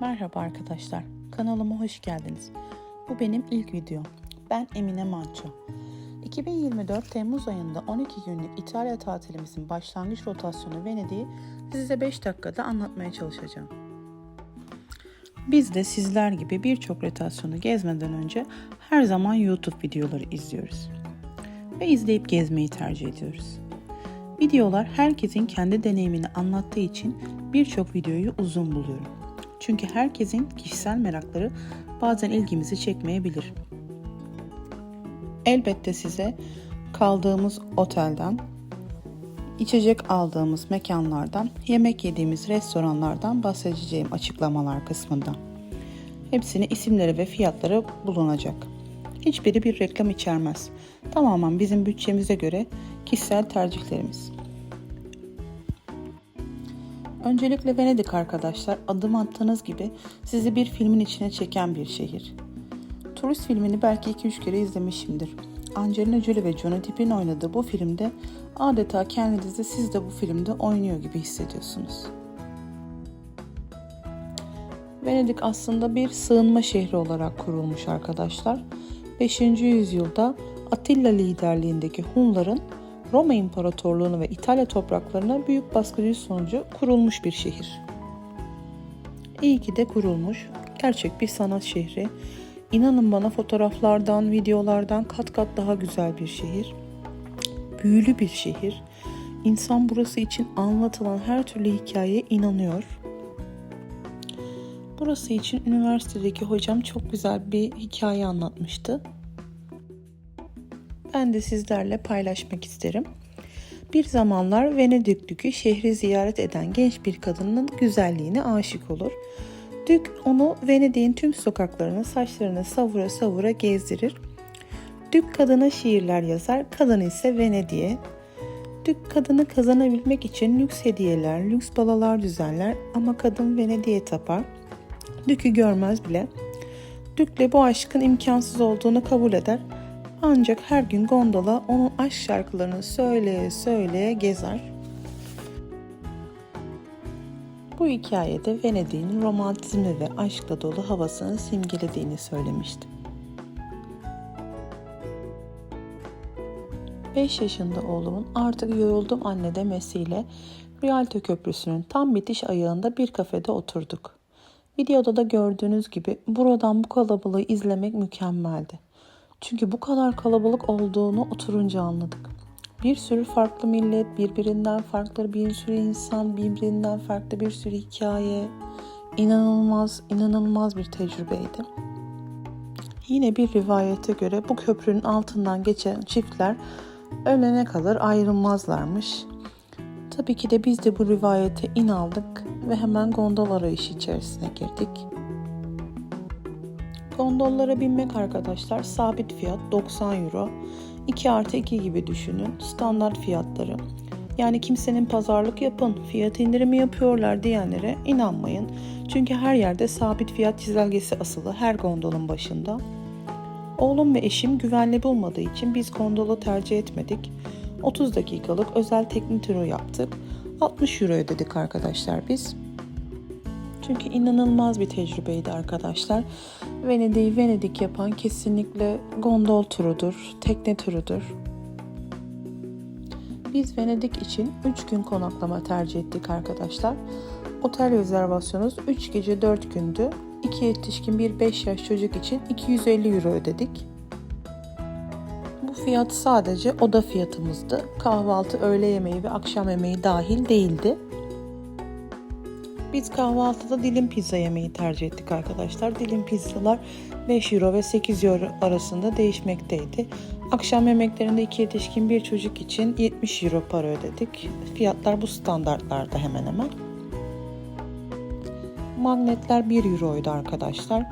Merhaba arkadaşlar, kanalıma hoş geldiniz. Bu benim ilk videom. Ben Emine Manço. 2024 Temmuz ayında 12 günlük İtalya tatilimizin başlangıç rotasyonu Venedik'i size 5 dakikada anlatmaya çalışacağım. Biz de sizler gibi birçok rotasyonu gezmeden önce her zaman YouTube videoları izliyoruz. Ve izleyip gezmeyi tercih ediyoruz. Videolar herkesin kendi deneyimini anlattığı için birçok videoyu uzun buluyorum. Çünkü herkesin kişisel merakları bazen ilgimizi çekmeyebilir. Elbette size kaldığımız otelden, içecek aldığımız mekanlardan, yemek yediğimiz restoranlardan bahsedeceğim açıklamalar kısmında. Hepsini isimleri ve fiyatları bulunacak. Hiçbiri bir reklam içermez. Tamamen bizim bütçemize göre kişisel tercihlerimiz. Öncelikle Venedik arkadaşlar adım attığınız gibi sizi bir filmin içine çeken bir şehir. Turist filmini belki 2-3 kere izlemişimdir. Angelina Jolie ve Johnny Depp'in oynadığı bu filmde adeta kendinizi siz de bu filmde oynuyor gibi hissediyorsunuz. Venedik aslında bir sığınma şehri olarak kurulmuş arkadaşlar. 5. yüzyılda Atilla liderliğindeki Hunların Roma İmparatorluğu'nu ve İtalya topraklarına büyük baskıcı sonucu kurulmuş bir şehir. İyi ki de kurulmuş. Gerçek bir sanat şehri. İnanın bana fotoğraflardan, videolardan kat kat daha güzel bir şehir. Büyülü bir şehir. İnsan burası için anlatılan her türlü hikayeye inanıyor. Burası için üniversitedeki hocam çok güzel bir hikaye anlatmıştı ben de sizlerle paylaşmak isterim. Bir zamanlar Venedik Dükü şehri ziyaret eden genç bir kadının güzelliğine aşık olur. Dük onu Venedik'in tüm sokaklarını saçlarını savura savura gezdirir. Dük kadına şiirler yazar, kadın ise Venedik'e. Dük kadını kazanabilmek için lüks hediyeler, lüks balalar düzenler ama kadın Venedik'e tapar. Dük'ü görmez bile. Dük'le bu aşkın imkansız olduğunu kabul eder ancak her gün gondola onun aşk şarkılarını söyleye söyleye gezer. Bu hikayede Venedik'in romantizmi ve aşkla dolu havasını simgelediğini söylemiştim. 5 yaşında oğlumun artık yoruldum anne demesiyle Rialto Köprüsü'nün tam bitiş ayağında bir kafede oturduk. Videoda da gördüğünüz gibi buradan bu kalabalığı izlemek mükemmeldi. Çünkü bu kadar kalabalık olduğunu oturunca anladık. Bir sürü farklı millet, birbirinden farklı bir sürü insan, birbirinden farklı bir sürü hikaye. İnanılmaz, inanılmaz bir tecrübeydi. Yine bir rivayete göre bu köprünün altından geçen çiftler ölene kadar ayrılmazlarmış. Tabii ki de biz de bu rivayete inaldık ve hemen gondol arayışı içerisine girdik. Gondollara binmek arkadaşlar sabit fiyat 90 euro. 2 artı 2 gibi düşünün standart fiyatları. Yani kimsenin pazarlık yapın, fiyat indirimi yapıyorlar diyenlere inanmayın. Çünkü her yerde sabit fiyat çizelgesi asılı her gondolun başında. Oğlum ve eşim güvenli bulmadığı için biz gondolu tercih etmedik. 30 dakikalık özel teknik turu yaptık. 60 euro ödedik arkadaşlar biz. Çünkü inanılmaz bir tecrübeydi arkadaşlar. Venedik'i Venedik yapan kesinlikle gondol turudur, tekne turudur. Biz Venedik için 3 gün konaklama tercih ettik arkadaşlar. Otel rezervasyonumuz 3 gece 4 gündü. 2 yetişkin bir 5 yaş çocuk için 250 euro ödedik. Bu fiyat sadece oda fiyatımızdı. Kahvaltı, öğle yemeği ve akşam yemeği dahil değildi. Biz kahvaltıda dilim pizza yemeyi tercih ettik arkadaşlar. Dilim pizzalar 5 euro ve 8 euro arasında değişmekteydi. Akşam yemeklerinde iki yetişkin bir çocuk için 70 euro para ödedik. Fiyatlar bu standartlarda hemen hemen. Magnetler 1 euroydu arkadaşlar.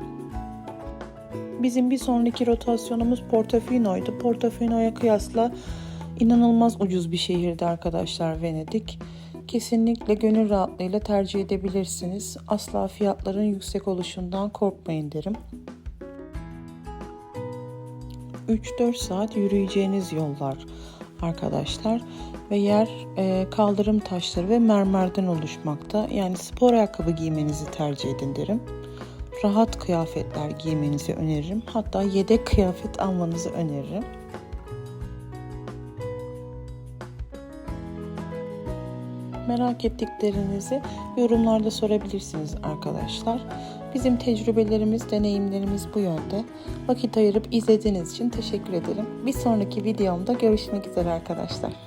Bizim bir sonraki rotasyonumuz Portofino'ydu. Portofino'ya kıyasla inanılmaz ucuz bir şehirdi arkadaşlar Venedik kesinlikle gönül rahatlığıyla tercih edebilirsiniz. Asla fiyatların yüksek oluşundan korkmayın derim. 3-4 saat yürüyeceğiniz yollar, arkadaşlar ve yer e, kaldırım taşları ve mermerden oluşmakta. Yani spor ayakkabı giymenizi tercih edin derim. Rahat kıyafetler giymenizi öneririm. Hatta yedek kıyafet almanızı öneririm. Merak ettiklerinizi yorumlarda sorabilirsiniz arkadaşlar. Bizim tecrübelerimiz, deneyimlerimiz bu yönde. Vakit ayırıp izlediğiniz için teşekkür ederim. Bir sonraki videomda görüşmek üzere arkadaşlar.